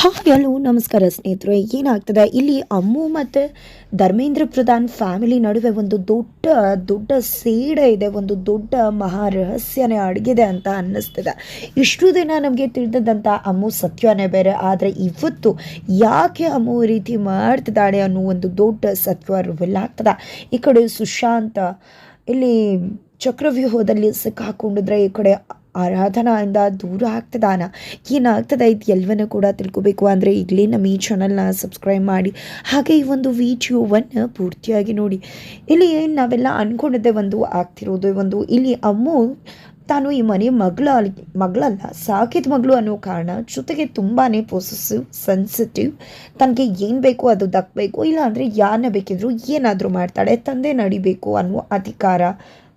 Hi hello, ನಮಸ್ಕಾರ ಸ್ನೇಹಿತರೆ. ಏನಾಗ್ತದೆ? ಇಲ್ಲಿ ಅಮ್ಮು ಮತ್ತು ಧರ್ಮೇಂದ್ರ ಪ್ರಧಾನ್ ಫ್ಯಾಮಿಲಿ ನಡುವೆ ಒಂದು ದೊಡ್ಡ ದೊಡ್ಡ ಸೇಡ ಇದೆ. ಒಂದು ದೊಡ್ಡ ಮಹಾರಹಸ್ಯನೇ ಅಡಗಿದೆ ಅಂತ ಅನ್ನಿಸ್ತದೆ. ಇಷ್ಟು ದಿನ ನಮಗೆ ತಿಳಿದಂಥ ಅಮ್ಮು ಸತ್ಯನೇ ಬೇರೆ. ಆದರೆ ಇವತ್ತು ಯಾಕೆ ಅಮ್ಮು ರೀತಿ ಮಾಡ್ತಿದ್ದಾಳೆ ಅನ್ನೋ ಒಂದು ದೊಡ್ಡ ಸತ್ವ ರುವೆಲ್ಲ ಆಗ್ತದೆ. ಈ ಕಡೆ ಸುಶಾಂತ, ಇಲ್ಲಿ ಚಕ್ರವ್ಯೂಹದಲ್ಲಿ ಸಿಕ್ಕಾಕೊಂಡಿದ್ರೆ ಈ ಕಡೆ ಆರಾಧನಾಯಿಂದ ದೂರ ಆಗ್ತದಾನ ಏನಾಗ್ತದೆ ಇದು ಎಲ್ಲವನ್ನೂ ಕೂಡ ತಿಳ್ಕೊಬೇಕು. ಅಂದರೆ ಈಗಲೇ ನಮ್ಮ ಈ ಚಾನಲ್ನ ಸಬ್ಸ್ಕ್ರೈಬ್ ಮಾಡಿ. ಹಾಗೆ ಈ ಒಂದು ವಿಡಿಯೋವನ್ನು ಪೂರ್ತಿಯಾಗಿ ನೋಡಿ. ಇಲ್ಲಿ ನಾವೆಲ್ಲ ಅಂದ್ಕೊಂಡಿದ್ದೆ ಒಂದು ಆಗ್ತಿರೋದು ಒಂದು. ಇಲ್ಲಿ ಅಮ್ಮು, ತಾನು ಈ ಮನೆ ಮಗಳ, ಮಗಳಲ್ಲ, ಸಾಕಿದ ಮಗಳು ಅನ್ನೋ ಕಾರಣ ಜೊತೆಗೆ ತುಂಬಾ ಪೊಸೆಸಿವ್ ಸೆನ್ಸಿಟಿವ್ ತನಗೆ ಏನು ಬೇಕು ಅದು ದಕ್ಕಬೇಕು ಇಲ್ಲ ಅಂದರೆ ಯಾರನ್ನ ಬೇಕಿದ್ರು ಏನಾದರೂ ಮಾಡ್ತಾಳೆ, ತಂದೆ ನಡಿಬೇಕು ಅನ್ನೋ ಅಧಿಕಾರ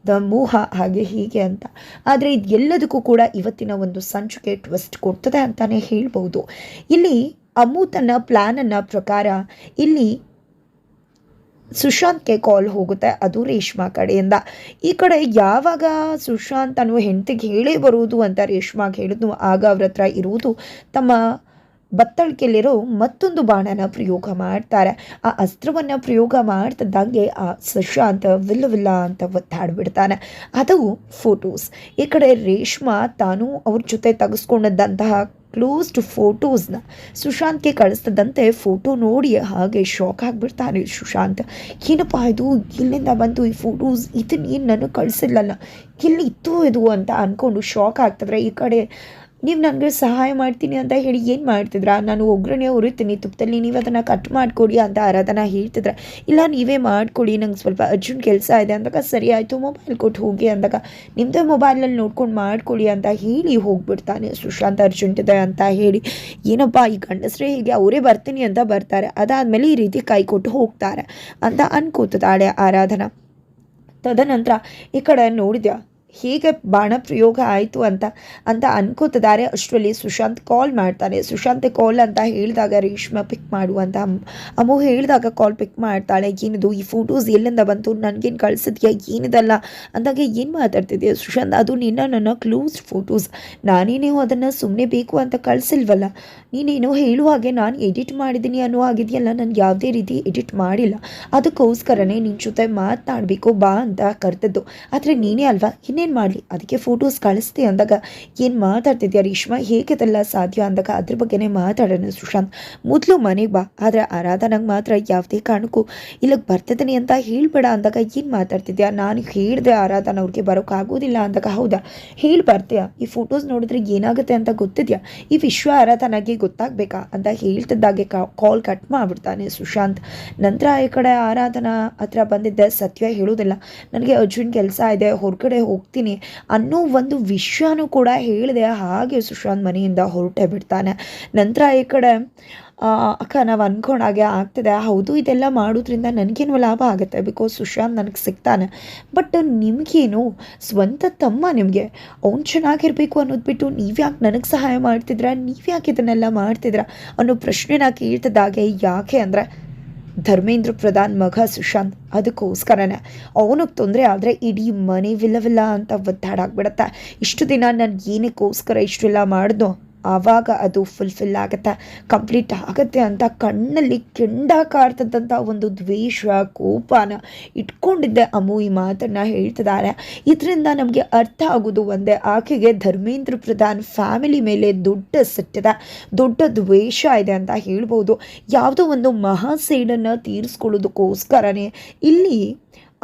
ದ ಮೋಹ ಹಾಗೆ ಹೀಗೆ ಅಂತ. ಆದರೆ ಇದು ಎಲ್ಲದಕ್ಕೂ ಕೂಡ ಇವತ್ತಿನ ಒಂದು ಸಂಚಿಕೆ ಟ್ವಿಸ್ಟ್ ಕೊಡ್ತದೆ ಅಂತಲೇ ಹೇಳ್ಬೋದು ಇಲ್ಲಿ ಅಮ್ಮು ತನ್ನ ಪ್ಲ್ಯಾನನ್ನು ಪ್ರಕಾರ ಇಲ್ಲಿ ಸುಶಾಂತ್ಗೆ ಕಾಲ್ ಹೋಗುತ್ತೆ, ಅದು ರೇಷ್ಮಾ ಕಡೆಯಿಂದ. ಈ ಕಡೆ ಯಾವಾಗ ಸುಶಾಂತ್ ಅನ್ನು ಹೆಂಡತಿಗೆ ಹೇಳೇ ಬರುವುದು ಅಂತ ರೇಷ್ಮಾಗೆ ಹೇಳಿದ್ನು, ಆಗ ಅವ್ರ ಹತ್ರ ಇರುವುದು ತಮ್ಮ ಬತ್ತಳಿಕೆಯಲ್ಲಿರೋ ಮತ್ತೊಂದು ಬಾಣನ ಪ್ರಯೋಗ ಮಾಡ್ತಾರೆ. ಆ ಅಸ್ತ್ರವನ್ನು ಪ್ರಯೋಗ ಮಾಡ್ತಿದ್ದಂಗೆ ಆ ಸುಶಾಂತ್ ವಿಲ್ಲ ವಿಲ್ಲ ಅಂತ ಒತ್ತಾಡ್ಬಿಡ್ತಾನೆ ಅದು ಫೋಟೋಸ್ ಈ ಕಡೆ ರೇಷ್ಮಾ ತಾನು ಅವ್ರ ಜೊತೆ ತೆಗೆಸ್ಕೊಂಡಿದ್ದಂತಹ ಕ್ಲೋಸ್ಡ್ ಫೋಟೋಸ್ನ ಸುಶಾಂತ್ಗೆ ಕಳಿಸ್ತದಂತೆ ಫೋಟೋ ನೋಡಿ ಹಾಗೆ ಶಾಕ್ ಆಗಿಬಿಡ್ತಾನೆ ಸುಶಾಂತ್. ಏನಪ್ಪ ಇದು? ಇಲ್ಲಿಂದ ಬಂತು ಈ ಫೋಟೋಸ್ ಇದನ್ನೇನು ನನಗೆ ಕಳಿಸಿಲ್ಲಲ್ಲ? ಇಲ್ಲಿ ಇತ್ತು ಇದು? ಅಂತ ಅಂದ್ಕೊಂಡು ಶಾಕ್ ಆಗ್ತದ್ರೆ ಈ ಕಡೆ ನೀವು ನನಗೆ ಸಹಾಯ ಮಾಡ್ತೀನಿ ಅಂತ ಹೇಳಿ ಏನು ಮಾಡ್ತಿದ್ರ? ನಾನು ಒಗ್ಗರಣೆ ಉರಿತೀನಿ ತುಪ್ಪದಲ್ಲಿ ನೀವು ಅದನ್ನು ಕಟ್ ಮಾಡಿಕೊಡಿ ಅಂತ ಆರಾಧನಾ ಹೇಳ್ತಿದ್ರ. ಇಲ್ಲ, ನೀವೇ ಮಾಡಿಕೊಡಿ, ನಂಗೆ ಸ್ವಲ್ಪ ಅರ್ಜೆಂಟ್ ಕೆಲಸ ಇದೆ ಅಂದಾಗ ಸರಿ ಆಯಿತು ಮೊಬೈಲ್ ಕೊಟ್ಟು ಹೋಗಿ ಅಂದಾಗ ನಿಮ್ಮದೇ ಮೊಬೈಲಲ್ಲಿ ನೋಡ್ಕೊಂಡು ಮಾಡಿಕೊಡಿ ಅಂತ ಹೇಳಿ ಹೋಗ್ಬಿಡ್ತಾನೆ ಸುಶಾಂತ್ ಅರ್ಜೆಂಟ್ ಇದೆ ಅಂತ ಹೇಳಿ. ಏನಪ್ಪ, ಈ ಗಂಡಸ್ರೇ ಹೀಗೆ ಅವರೇ ಬರ್ತೀನಿ ಅಂತ ಬರ್ತಾರೆ. ಅದಾದಮೇಲೆ ಈ ರೀತಿ ಕೈ ಕೊಟ್ಟು ಹೋಗ್ತಾರೆ ಅಂತ ಅನ್ಕೋತದಾಳೆ ಆರಾಧನಾ. ತದನಂತರ ಈ ಕಡೆ ನೋಡಿದ್ಯಾ? ಹೇಗೆ ಬಾಣ ಪ್ರಯೋಗ ಆಯಿತು ಅಂತ ಅಂತ ಅನ್ಕೋತಿದ್ದಾರೆ. ಅಷ್ಟರಲ್ಲಿ ಸುಶಾಂತ್ ಕಾಲ್ ಮಾಡ್ತಾನೆ. ಸುಶಾಂತ್ ಕಾಲ್ ಅಂತ ಹೇಳಿದಾಗ ರೇಷ್ಮಾ ಪಿಕ್ ಮಾಡು ಅಂತ ಅಮ್- ಅಮ್ಮು ಹೇಳಿದಾಗ ಕಾಲ್ ಪಿಕ್ ಮಾಡ್ತಾಳೆ. ಏನಿದು, ಈ ಫೋಟೋಸ್ ಎಲ್ಲಿಂದ ಬಂತು? ನನಗೇನು ಕಳಿಸಿದ್ಯಾ? ಏನಿದಲ್ಲ? ಅಂದಾಗ ಏನು ಮಾತಾಡ್ತಿದ್ಯಾ ಸುಶಾಂತ್? ಅದು ನಿನ್ನ, ನನ್ನ ಕ್ಲೋಸ್ ಫೋಟೋಸ್ ನಾನೇನೇ ಅದನ್ನು ಸುಮ್ಮನೆ ಬೇಕು ಅಂತ ಕಳಿಸಿಲ್ವಲ್ಲ? ನೀನೇನೋ ಹೇಳುವ ಹಾಗೆ ನಾನು ಎಡಿಟ್ ಮಾಡಿದ್ದೀನಿ ಅನ್ನೋ ಆಗಿದೆಯಲ್ಲ ನಾನು ಯಾವುದೇ ರೀತಿ ಎಡಿಟ್ ಮಾಡಿಲ್ಲ. ಅದಕ್ಕೋಸ್ಕರನೇ ನಿನ್ನ ಜೊತೆ ಮಾತನಾಡಬೇಕು ಬಾ ಅಂತ ಕರೆದದ್ದು. ಆದರೆ ನೀನೇ ಅಲ್ವಾ? ಇನ್ನೇನು ಮಾಡಲಿ? ಅದಕ್ಕೆ ಫೋಟೋಸ್ ಕಳಿಸ್ತಿ ಅಂದಾಗ ಏನು ಮಾತಾಡ್ತಿದ್ಯಾ ರೇಷ್ಮಾ ಹೇಗೆ ಅದೆಲ್ಲ ಸಾಧ್ಯ ಅಂದಾಗ ಅದ್ರ ಬಗ್ಗೆನೇ ಮಾತಾಡೋಣ ಸುಶಾಂತ್. ಮೊದಲು ಮನೆಗೆ ಬಾ, ಆದರೆ ಆರಾಧನೆಗೆ ಮಾತ್ರ ಯಾವುದೇ ಕಾರಣಕ್ಕೂ ಇಲ್ಲಿಗೆ ಬರ್ತಿದ್ದೀನಿ ಅಂತ ಹೇಳ್ಬೇಡ ಅಂದಾಗ ಏನು ಮಾತಾಡ್ತಿದ್ಯಾ? ನಾನು ಹೇಳಿದೆ ಆರಾಧನ ಅವ್ರಿಗೆ ಬರೋಕ್ಕಾಗೋದಿಲ್ಲ ಅಂದಾಗ ಹೌದಾ? ಹೇಳಿ ಬರ್ತೀಯಾ ಈ ಫೋಟೋಸ್ ನೋಡಿದ್ರೆ ಏನಾಗುತ್ತೆ ಅಂತ ಗೊತ್ತಿದ್ಯಾ? ಈ ವಿಶ್ವ ಆರಾಧನಾಗೆ ಗೊತ್ತಾಗಬೇಕಾ ಅಂತ ಹೇಳ್ತಿದ್ದಾಗೆ ಕಾಲ್ ಕಟ್ ಮಾಡಿಬಿಡ್ತಾನೆ ಸುಶಾಂತ್. ನಂತರ ಈ ಕಡೆ ಆರಾಧನಾ ಹತ್ರ ಬಂದಿದ್ದ ಸತ್ಯ ಹೇಳೋದಿಲ್ಲ. ನನಗೆ ಅರ್ಜುನ್ ಕೆಲಸ ಇದೆ, ಹೊರಗಡೆ ಹೋಗ್ತೀನಿ ಅನ್ನೋ ಒಂದು ವಿಷಯನೂ ಕೂಡ ಹೇಳಿದೆ. ಹಾಗೆ ಸುಶಾಂತ್ ಮನೆಯಿಂದ ಹೊರಟೆ ಬಿಡ್ತಾನೆ. ನಂತರ ಈ ಕಡೆ ಅಕ್ಕ ನಾವು ಅಂದ್ಕೊಂಡಾಗೆ ಆಗ್ತಿದೆ. ಹೌದು, ಇದೆಲ್ಲ ಮಾಡೋದ್ರಿಂದ ನನಗೇನು ಲಾಭ ಆಗುತ್ತೆ? ಬಿಕಾಸ್ ಸುಶಾಂತ್ ನನಗೆ ಸಿಗ್ತಾನೆ. ಬಟ್ ನಿಮಗೇನು? ಸ್ವಂತ ತಮ್ಮ ನಿಮಗೆ. ಅವ್ನು ಚೆನ್ನಾಗಿರಬೇಕು ಅನ್ನೋದು ಬಿಟ್ಟು ನೀವ್ಯಾಕೆ ನನಗೆ ಸಹಾಯ ಮಾಡ್ತಿದ್ರ? ನೀವ್ಯಾಕೆ ಇದನ್ನೆಲ್ಲ ಮಾಡ್ತಿದ್ರ ಅನ್ನೋ ಪ್ರಶ್ನೆನ ಕೇಳ್ತಿದ್ದಾಗೆ ಯಾಕೆ ಅಂದರೆ ಧರ್ಮೇಂದ್ರ ಪ್ರಧಾನ್ ಮಗ ಸುಶಾಂತ್ ಅದಕ್ಕೋಸ್ಕರನೇ. ಅವನಿಗೆ ತೊಂದರೆ ಆದರೆ ಇಡೀ ಮನೆ ವಿಲ್ಲವಿಲ್ಲ ವಿಲ್ಲ ಅಂತ ಒದ್ದಾಡಾಗ್ಬಿಡತ್ತೆ. ಇಷ್ಟು ದಿನ ನಾನು ಏನಕ್ಕೋಸ್ಕರ ಇಷ್ಟೆಲ್ಲ ಮಾಡಿದ್ನೋ? ಆವಾಗ ಅದು ಫುಲ್ಫಿಲ್ ಆಗುತ್ತೆ ಕಂಪ್ಲೀಟ್ ಆಗುತ್ತೆ ಅಂತ ಕಣ್ಣಲ್ಲಿ ಕೆಂಡ ಕಾಡ್ತದಂಥ ಒಂದು ದ್ವೇಷ, ಕೋಪನ ಇಟ್ಕೊಂಡಿದ್ದೆ ಅಮ್ಮು ಈ ಮಾತನ್ನು ಹೇಳ್ತಿದ್ದಾರೆ ಇದರಿಂದ ನಮಗೆ ಅರ್ಥ ಆಗೋದು ಒಂದೇ, ಆಕೆಗೆ ಧರ್ಮೇಂದ್ರ ಪ್ರಧಾನ್ ಫ್ಯಾಮಿಲಿ ಮೇಲೆ ದೊಡ್ಡ ಸಿಟ್ಟಿದೆ ದೊಡ್ಡ ದ್ವೇಷ ಇದೆ ಅಂತ ಹೇಳ್ಬೋದು. ಯಾವುದೋ ಒಂದು ಮಹಾ ಸೇಡನ್ನು ತೀರಿಸ್ಕೊಳ್ಳೋದಕ್ಕೋಸ್ಕರನೇ ಇಲ್ಲಿ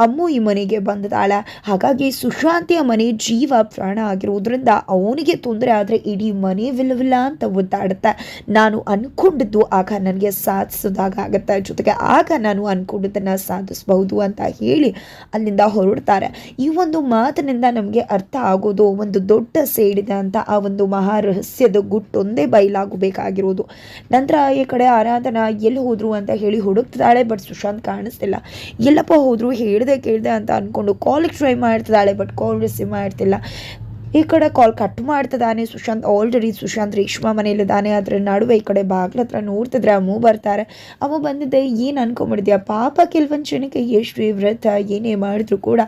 ಅಮ್ಮು ಈ ಮನೆಗೆ ಬಂದಿದ್ದಾಳೆ ಹಾಗಾಗಿ ಸುಶಾಂತಿಯ ಮನೆ ಜೀವ ಪ್ರಾಣ ಆಗಿರೋದ್ರಿಂದ ಅವನಿಗೆ ತೊಂದರೆ ಆದರೆ ಇಡೀ ಮನೆ ವಿಲ್ಲವಿಲ್ಲ ಅಂತ ಒದ್ದಾಡುತ್ತೆ ನಾನು ಅಂದ್ಕೊಂಡಿದ್ದು ಆಗ ನನಗೆ ಸಾಧಿಸೋದಾಗ ಆಗುತ್ತೆ. ಜೊತೆಗೆ ಆಗ ನಾನು ಅಂದ್ಕೊಂಡಿದ್ದನ್ನು ಸಾಧಿಸಬಹುದು ಅಂತ ಹೇಳಿ ಅಲ್ಲಿಂದ ಹೊರಡ್ತಾರೆ ಈ ಒಂದು ಮಾತಿನಿಂದ ನಮಗೆ ಅರ್ಥ ಆಗೋದು ಒಂದು ದೊಡ್ಡ ಸೇಡಿದೆ ಅಂತ ಆ ಒಂದು ಮಹಾರಹಸ್ಯದ ಗುಟ್ಟೊಂದೇ ಬಯಲಾಗಬೇಕಾಗಿರೋದು ನಂತರ ಈ ಕಡೆ ಆರಾಧನಾ ಎಲ್ಲಿ ಹೋದ್ರು ಅಂತ ಹೇಳಿ ಹುಡುಕ್ತಿದ್ದಾಳೆ, ಬಟ್ ಸುಶಾಂತ್ ಕಾಣಿಸ್ತಿಲ್ಲ. ಎಲ್ಲಪ್ಪ ಹೋದ್ರು ಹೇಳ್ದೆ ಕೇಳ್ದೆ ಅಂತ ಅಂದ್ಕೊಂಡು ಕಾಲಿಗೆ ಟ್ರೈ ಮಾಡ್ತಿದ್ದಾಳೆ ಬಟ್ ಕಾಲ್ ರಿಸೀವ್ ಮಾಡ್ತಿಲ್ಲ. ಈ ಕಡೆ ಕಾಲ್ ಕಟ್ ಮಾಡ್ತಿದ್ದಾನೆ ಸುಶಾಂತ್. ಆಲ್ರೆಡಿ ಸುಶಾಂತ್ ರೇಷ್ಮಾ ಮನೇಲಿದ್ದಾನೆ ಅದರ ನಡುವೆ ಈ ಕಡೆ ಬಾಗ್ಲ ಹತ್ರ ನೋಡ್ತಿದ್ರೆ ಅಮ್ಮು ಬರ್ತಾರೆ. ಅಮ್ಮ ಬಂದಿದ್ದೆ, ಏನು ಅನ್ಕೊಂಬಿಡಿದ್ಯಾ ಪಾಪ ಕೆಲವೊಂದು ಜನಕ್ಕೆ ಎಷ್ಟು ವ್ರತ ಏನೇ ಮಾಡಿದ್ರು ಕೂಡ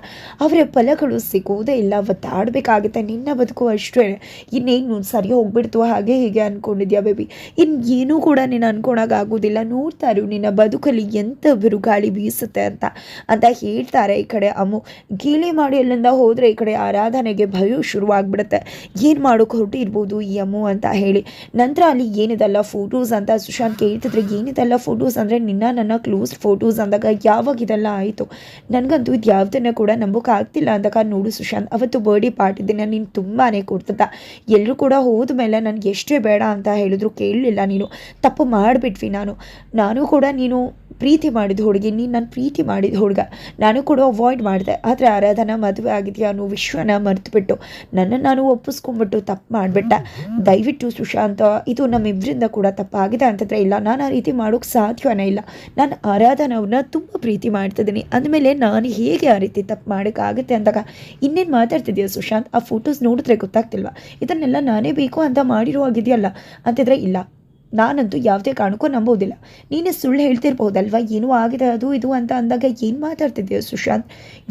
ಅವರ ಫಲಗಳು ಸಿಗುವುದೇ ಇಲ್ಲ. ಒತ್ತಾಡಬೇಕಾಗುತ್ತೆ ನಿನ್ನ ಬದುಕು ಅಷ್ಟೇ. ಇನ್ನೇನು ಸರಿ ಹೋಗ್ಬಿಡ್ತು. ಹಾಗೆ ಹೀಗೆ ಅನ್ಕೊಂಡಿದ್ಯಾ ಬೇಬಿ ಇನ್ನು ಏನೂ ಕೂಡ ನೀನು ಅನ್ಕೊಳಕ್ಕಾಗೋದಿಲ್ಲ ನೋಡ್ತಾ ಇರು, ನಿನ್ನ ಬದುಕಲ್ಲಿ ಎಂಥ ಬಿರುಗಾಳಿ ಬೀಸುತ್ತೆ ಅಂತ. ಅಂತ ಹೇಳ್ತಾರೆ ಈ ಕಡೆ ಅಮ್ಮು. ಗೀಳಿ ಮಾಡಿ ಅಲ್ಲಿಂದ ಹೋದರೆ ಈ ಕಡೆ ಆರಾಧನೆಗೆ ಭಯ ಶುರುವಾಗ್ಬಿಡುತ್ತೆ. ಏನು ಮಾಡೋಕೆ ಹೊರಟಿರ್ಬೋದು ಈ ಅಮ್ಮು ಅಂತ ಹೇಳಿ. ನಂತರ ಅಲ್ಲಿ ಏನಿದೆಲ್ಲ ಫೋಟೋಸ್ ಅಂತ ಸುಶಾಂತ್ ಕೇಳ್ತಿದ್ರೆ, ಏನಿದೆಲ್ಲ ಫೋಟೋಸ್ ಅಂದರೆ ನಿನ್ನ ನನ್ನ ಕ್ಲೋಸ್ ಫೋಟೋಸ್ ಅಂದಾಗ ಯಾವಾಗ ಇದೆಲ್ಲ ಆಯಿತು? ನನಗಂತೂ ಇದು ಯಾವುದನ್ನು ಕೂಡ ನಂಬೋಕೆ ಆಗ್ತಿಲ್ಲ ಅಂದಾಗ, ನೋಡು ಸುಶಾಂತ್, ಅವತ್ತು ಬರ್ಡೇ ಪಾರ್ಟಿ ದಿನ ನೀನು ತುಂಬಾ ಕೊಡ್ತದ ಎಲ್ಲರೂ ಕೂಡ ಹೋದ ಮೇಲೆ ನನಗೆ ಎಷ್ಟೇ ಬೇಡ ಅಂತ ಹೇಳಿದ್ರು, ಕೇಳಲಿಲ್ಲ ನೀನು. ತಪ್ಪು ಮಾಡಿಬಿಟ್ವಿ ನಾನು. ನಾನು ಕೂಡ ನೀನು ಪ್ರೀತಿ ಮಾಡಿದ ಹುಡುಗಿ, ನೀನು ನಾನು ಪ್ರೀತಿ ಮಾಡಿದ ಹುಡುಗ. ನಾನು ಕೂಡ ಅವಾಯ್ಡ್ ಮಾಡಿದೆ. ಆದರೆ ಆರಾಧನಾ ಮದುವೆ ಆಗಿದೆಯಾ ಅನ್ನೋ ವಿಶ್ವನ ಮರೆತುಬಿಟ್ಟು, ನನ್ನನ್ನು ನಾನು ಒಪ್ಪಿಸ್ಕೊಂಡ್ಬಿಟ್ಟು ತಪ್ಪು ಮಾಡಿಬಿಟ್ಟ. ದಯವಿಟ್ಟು ಸುಶಾಂತ, ಇದು ನಮ್ಮಿಬ್ಬರಿಂದ ಕೂಡ ತಪ್ಪಾಗಿದೆ ಅಂತಂದರೆ ಇಲ್ಲ. ನಾನು ಆ ರೀತಿ ಮಾಡೋಕ್ಕೆ ಸಾಧ್ಯವೇ ಇಲ್ಲ. ನಾನು ಆರಾಧನವ್ರನ್ನ ತುಂಬ ಪ್ರೀತಿ ಮಾಡ್ತಿದ್ದೀನಿ. ಅಂದಮೇಲೆ ನಾನು ಹೇಗೆ ಆ ರೀತಿ ತಪ್ಪು ಮಾಡೋಕ್ಕಾಗುತ್ತೆ ಅಂದಾಗ, ಇನ್ನೇನು ಮಾತಾಡ್ತಿದ್ಯಾ ಸುಶಾಂತ್? ಆ ಫೋಟೋಸ್ ನೋಡಿದ್ರೆ ಗೊತ್ತಾಗ್ತಿಲ್ವಾ? ಇದನ್ನೆಲ್ಲ ನಾನೇ ಬೇಕು ಅಂತ ಮಾಡಿರೋ ಆಗಿದೆಯಲ್ಲ ಅಂತಿದ್ರೆ ಇಲ್ಲ. ನಾನಂತೂ ಯಾವುದೇ ಕಾರಣಕ್ಕೂ ನಂಬೋದಿಲ್ಲ ನೀನೇ ಸುಳ್ಳು ಹೇಳ್ತಿರ್ಬೋದಲ್ವ ಏನೂ ಆಗಿದೆ ಅದು ಇದು ಅಂತ ಅಂದಾಗ ಏನು ಮಾತಾಡ್ತಿದ್ದೀಯ ಸುಶಾಂತ್?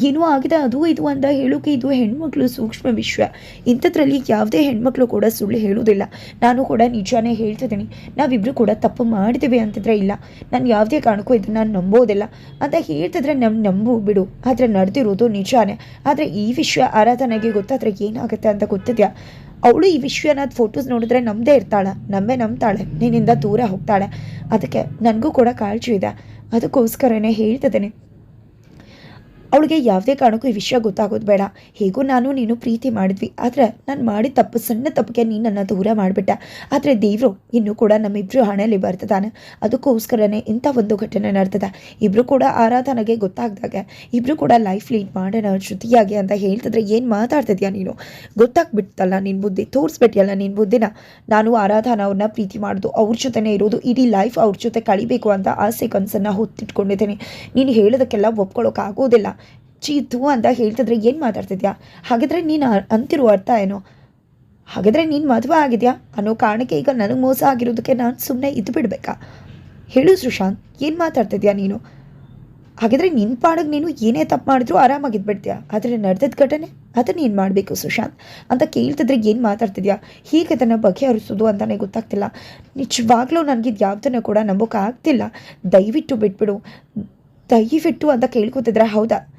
ಏನೂ ಆಗಿದೆ ಅದು ಇದು ಅಂತ ಹೇಳೋಕೆ ಇದು ಹೆಣ್ಮಕ್ಳು ಸೂಕ್ಷ್ಮ ವಿಶ್ವ. ಇಂಥದ್ರಲ್ಲಿ ಯಾವುದೇ ಹೆಣ್ಮಕ್ಳು ಕೂಡ ಸುಳ್ಳು ಹೇಳೋದಿಲ್ಲ ನಾನು ಕೂಡ ನಿಜಾನೇ ಹೇಳ್ತಿದ್ದೀನಿ. ನಾವಿಬ್ಬರು ಕೂಡ ತಪ್ಪು ಮಾಡಿದ್ದೀವಿ ಅಂತಿದ್ರೆ ಇಲ್ಲ. ನಾನು ಯಾವುದೇ ಕಾರಣಕ್ಕೂ ಇದನ್ನು ನಂಬೋದಿಲ್ಲ ಅಂತ ಹೇಳ್ತಿದ್ರೆ ನಮ್ಮ ನಂಬು, ಬಿಡು. ಆದರೆ ನಡೆದಿರೋದು ನಿಜಾನೇ. ಆದರೆ ಈ ವಿಷಯ ಆರಾಧನೆಗೆ ಗೊತ್ತಾದರೆ ಏನಾಗುತ್ತೆ ಅಂತ ಗೊತ್ತಿದೆಯಾ? ಅವಳು ಈ ವಿಷಯನ ಫೋಟೋಸ್ ನೋಡಿದ್ರೆ ನಮ್ಮದೇ ಇರ್ತಾಳೆ ನಮ್ಮೇ ನಂಬ್ತಾಳೆ, ನಿನ್ನಿಂದ ದೂರ ಹೋಗ್ತಾಳೆ. ಅದಕ್ಕೆ ನನಗೂ ಕೂಡ ಕಾಳಜಿ ಇದೆ. ಅದಕ್ಕೋಸ್ಕರನೇ ಹೇಳ್ತಿದ್ದೀನಿ. ಅವಳಿಗೆ ಯಾವುದೇ ಕಾರಣಕ್ಕೂ ಈ ವಿಷಯ ಗೊತ್ತಾಗೋದು ಬೇಡ. ಹೇಗೂ ನಾನು ನೀನು ಪ್ರೀತಿ ಮಾಡಿದ್ವಿ. ಆದರೆ ನಾನು ಮಾಡಿದ ತಪ್ಪು, ಸಣ್ಣ ತಪ್ಪಿಗೆ ನೀನು ನನ್ನ ದೂರ ಮಾಡಿಬಿಟ್ಟೆ. ಆದರೆ ದೇವರು ಇನ್ನೂ ಕೂಡ ನಮ್ಮಿಬ್ಬರು ಹಣೆಯಲ್ಲಿ ಬರ್ತದಾನೆ ಅದಕ್ಕೋಸ್ಕರನೇ ಇಂಥ ಒಂದು ಘಟನೆ ನಡೆದಿದೆ. ಇಬ್ಬರು ಕೂಡ ಆರಾಧನೆಗೆ ಗೊತ್ತಾಗ್ದಾಗ ಇಬ್ಬರು ಕೂಡ ಲೈಫ್ ಲೀಡ್ ಮಾಡೋಣ ಶ್ರುತಿಯಾಗಿ ಅಂತ ಹೇಳ್ತಿದ್ರೆ ಏನು ಮಾತಾಡ್ತಿದ್ಯಾ ನೀನು? ಗೊತ್ತಾಗ್ಬಿಡ್ತಲ್ಲ ನಿನ್ನ ಬುದ್ಧಿ ತೋರಿಸ್ಬಿಟ್ಟಿಯಲ್ಲ ನಿನ್ನ ಬುದ್ಧಿನ? ನಾನು ಆರಾಧನ ಅವ್ರನ್ನ ಪ್ರೀತಿ ಮಾಡೋದು ಅವ್ರ ಜೊತೆನೇ ಇರೋದು, ಇಡೀ ಲೈಫ್ ಅವ್ರ ಜೊತೆ ಕಳಿಬೇಕು ಅಂತ ಆಸೆ ಕನಸನ್ನು ಹೊತ್ತಿಟ್ಕೊಂಡಿದ್ದೀನಿ. ನೀನು ಹೇಳೋದಕ್ಕೆಲ್ಲ ಒಪ್ಕೊಳ್ಳೋಕ್ಕಾಗೋದಿಲ್ಲ ಚೀತು ಅಂತ ಹೇಳ್ತಿದ್ರೆ ಏನು ಮಾತಾಡ್ತಿದ್ಯಾ? ಹಾಗಿದ್ರೆ ನೀನು ಅಂತಿರೋ ಅರ್ಥ ಏನು? ಹಾಗಾದರೆ ನೀನು ಮದುವೆ ಆಗಿದೆಯಾ? ಅನ್ನೋ ಕಾರಣಕ್ಕೆ ಈಗ ನನಗೆ ಮೋಸ ಆಗಿರೋದಕ್ಕೆ ನಾನು ಸುಮ್ಮನೆ ಇದು ಬಿಡಬೇಕಾ? ಹೇಳು ಸುಶಾಂತ್, ಏನು ಮಾತಾಡ್ತಿದ್ಯಾ ನೀನು? ಹಾಗಿದ್ರೆ ನಿನ್ನ ಪಾಡಿಗೆ ನೀನು ಏನೇ ತಪ್ಪು ಮಾಡಿದ್ರು ಆರಾಮಾಗಿದ್ಬಿಡ್ತೀಯಾ? ಆದರೆ ನಡೆದ ಘಟನೆ? ಅದನ್ನ ಏನು ಮಾಡಬೇಕು ಸುಶಾಂತ್? ಅಂತ ಕೇಳ್ತಿದ್ರೆ ಏನು ಮಾತಾಡ್ತಿದ್ಯಾ? ಹೀಗೆ ಅದನ್ನು ಬಗೆಹರಿಸೋದು ಅಂತಲೇ ಗೊತ್ತಾಗ್ತಿಲ್ಲ. ನಿಜವಾಗ್ಲೂ ನನಗಿದು ಯಾವುದನ್ನು ಕೂಡ ನಂಬೋಕ್ಕಾಗ್ತಿಲ್ಲ ದಯವಿಟ್ಟು ಬಿಟ್ಬಿಡು. ದಯವಿಟ್ಟು ಅಂತ ಕೇಳ್ಕೊತಿದ್ರೆ ಹೌದಾ?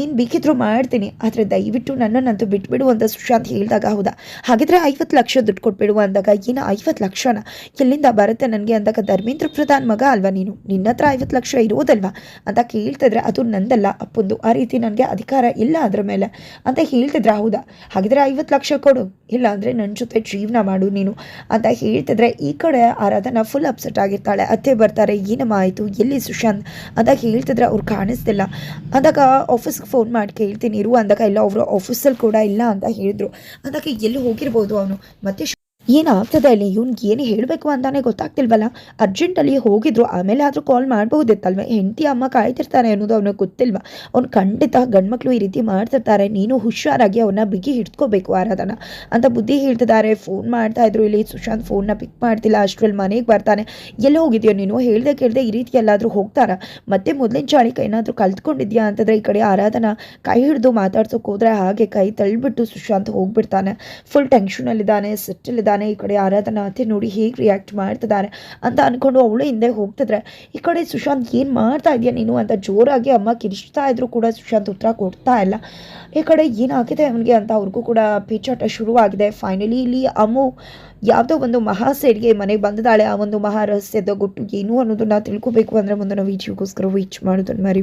ಏನು ಬೇಕಿದ್ರು ಮಾಡ್ತೀನಿ, ಆದರೆ ದಯವಿಟ್ಟು ನನ್ನನ್ನಂತೂ ಬಿಟ್ಬಿಡು ಅಂತ ಸುಶಾಂತ್ ಹೇಳಿದಾಗ ಹೌದಾ? ಹಾಗಿದ್ರೆ ಐವತ್ತು ಲಕ್ಷ ದುಡ್ಡು ಕೊಟ್ಬಿಡು ಅಂದಾಗ ಏನು ಐವತ್ತು ಲಕ್ಷನ? ಎಲ್ಲಿಂದ ಬರುತ್ತೆ ನನಗೆ ಅಂದಾಗ ಧರ್ಮೇಂದ್ರ ಪ್ರಧಾನ್ ಮಗ ಅಲ್ವಾ ನೀನು? ನಿನ್ನ ಹತ್ರ ಐವತ್ತು ಲಕ್ಷ ಇರೋದಲ್ವಾ? ಅಂತ ಕೇಳ್ತಿದ್ರೆ ಅದು ನಂದಲ್ಲ, ಅಪ್ಪಂದು. ಆ ರೀತಿ ನನಗೆ ಅಧಿಕಾರ ಇಲ್ಲ ಅದ್ರ ಮೇಲೆ. ಅಂತ ಹೇಳ್ತಿದ್ರೆ ಹೌದಾ? ಹಾಗಿದ್ರೆ ಐವತ್ತು ಲಕ್ಷ ಕೊಡು, ಇಲ್ಲ ಅಂದರೆ ನನ್ನ ಜೊತೆ ಜೀವನ ಮಾಡು ನೀನು. ಅಂತ ಹೇಳ್ತಿದ್ರೆ ಈ ಕಡೆ ಆರಾಧನಾ ಫುಲ್ ಅಪ್ಸೆಟ್ ಆಗಿರ್ತಾಳೆ. ಅತ್ತೆ ಬರ್ತಾರೆ, ಏನಮ್ಮ ಆಯಿತು? ಎಲ್ಲಿ ಸುಶಾಂತ್? ಅಂತ ಹೇಳ್ತಿದ್ರೆ ಅವ್ರು ಕಾಣಿಸ್ತಿಲ್ಲ. ಅಂದಾಗ ಆಫೀಸ್ಗೆ ಫೋನ್ ಮಾಡಿ ಕೇಳ್ತೀನಿ, ಇರು ಅಂದಾಗ ಇಲ್ಲ ಅವರು ಆಫೀಸಲ್ಲಿ ಕೂಡ ಇಲ್ಲ ಅಂತ ಹೇಳಿದ್ರು. ಅಂದಾಗ ಎಲ್ಲಿ ಹೋಗಿರ್ಬೋದು ಅವನು? ಮತ್ತೆ ಏನಾಗ್ತದೆ ಅಲ್ಲಿ? ಇವ್ನಿಗೆ ಏನು ಹೇಳಬೇಕು ಅಂತಾನೆ ಗೊತ್ತಾಗ್ತಿಲ್ವಲ್ಲ? ಅರ್ಜೆಂಟಲ್ಲಿ ಹೋಗಿದ್ರು, ಆಮೇಲೆ ಆದರೂ ಕಾಲ್ ಮಾಡಬಹುದಿತ್ತಲ್ವ? ಹೆಂಡತಿ ಅಮ್ಮ ಕಾಯ್ತಿರ್ತಾರೆ ಅನ್ನೋದು ಅವನಿಗೆ ಗೊತ್ತಿಲ್ವ? ಅವ್ನು ಖಂಡಿತ ಗಂಡ್ಮಕ್ಳು ಈ ರೀತಿ ಮಾಡ್ತಿರ್ತಾರೆ. ನೀನು ಹುಷಾರಾಗಿ ಅವನ್ನ ಬಿಗಿ ಹಿಡ್ಕೋಬೇಕು ಆರಾಧನ ಅಂತ ಬುದ್ಧಿ ಹೇಳ್ತಿದ್ದಾರೆ. ಫೋನ್ ಮಾಡ್ತಾ ಇದ್ರು ಇಲ್ಲಿ. ಸುಶಾಂತ್ ಫೋನ್ನ ಪಿಕ್ ಮಾಡ್ತಿಲ್ಲ. ಅಷ್ಟರಲ್ಲಿ ಮನೆಗೆ ಬರ್ತಾನೆ. ಎಲ್ಲ ಹೋಗಿದ್ಯೋ ನೀನು? ಹೇಳ್ದೆ ಕೇಳ್ದೆ ಈ ರೀತಿ ಎಲ್ಲಾದರೂ ಹೋಗ್ತಾರ? ಮತ್ತೆ ಮೊದಲಿನ ಚಾಳಿಕ ಏನಾದರೂ ಕಲ್ತ್ಕೊಂಡಿದ್ಯಾ? ಅಂತಂದರೆ ಈ ಕಡೆ ಆರಾಧನ ಕೈ ಹಿಡಿದು ಮಾತಾಡ್ಸೋಕೆ ಹೋದ್ರೆ ಹಾಗೆ ಕೈ ತಳ್ಳಿಬಿಟ್ಟು ಸುಶಾಂತ್ ಹೋಗ್ಬಿಡ್ತಾನೆ. ಫುಲ್ ಟೆನ್ಷನಲ್ಲಿದ್ದಾನೆ ಸಿಟ್ಟಲ್ಲಿದ್ದಾನೆ ಈ ಕಡೆ ಆರಾಧನಾ ಅತ್ತೆ ನೋಡಿ ಹೇಗೆ ರಿಯಾಕ್ಟ್ ಮಾಡ್ತಿದ್ದಾರೆ ಅಂತ ಅಂದ್ಕೊಂಡು ಅವಳು ಹಿಂದೆ ಹೋಗ್ತಿದ್ರೆ, ಈ ಕಡೆ ಸುಶಾಂತ್ ಏನು ಮಾಡ್ತಾ ಇದೆಯಾ ನೀನು? ಅಂತ ಜೋರಾಗಿ ಅಮ್ಮ ಕಿರಿಸ್ತಾ ಇದ್ರು ಕೂಡ ಸುಶಾಂತ್ ಉತ್ತರ ಕೊಡ್ತಾ ಇಲ್ಲ. ಈ ಕಡೆ ಏನಾಗಿದೆ ಅವನಿಗೆ? ಅಂತ ಅವ್ರಿಗೂ ಕೂಡ ಪೇಚಾಟ ಶುರುವಾಗಿದೆ. ಫೈನಲಿ ಇಲ್ಲಿ ಅಮ್ಮು ಯಾವುದೋ ಒಂದು ಮಹಾ ಸೇರಿಗೆ ಮನೆಗೆ ಬಂದಿದ್ದಾಳೆ. ಆ ಒಂದು ಮಹಾರಹಸ್ಯದ ಗುಟ್ಟು ಏನು ಅನ್ನೋದನ್ನ ತಿಳ್ಕೊಬೇಕು ಅಂದರೆ ಮುಂದಿನ ವೀಡಿಯೋಗೋಸ್ಕರ ವೀಚ್ ಮಾಡೋದನ್ನು ಮರಿ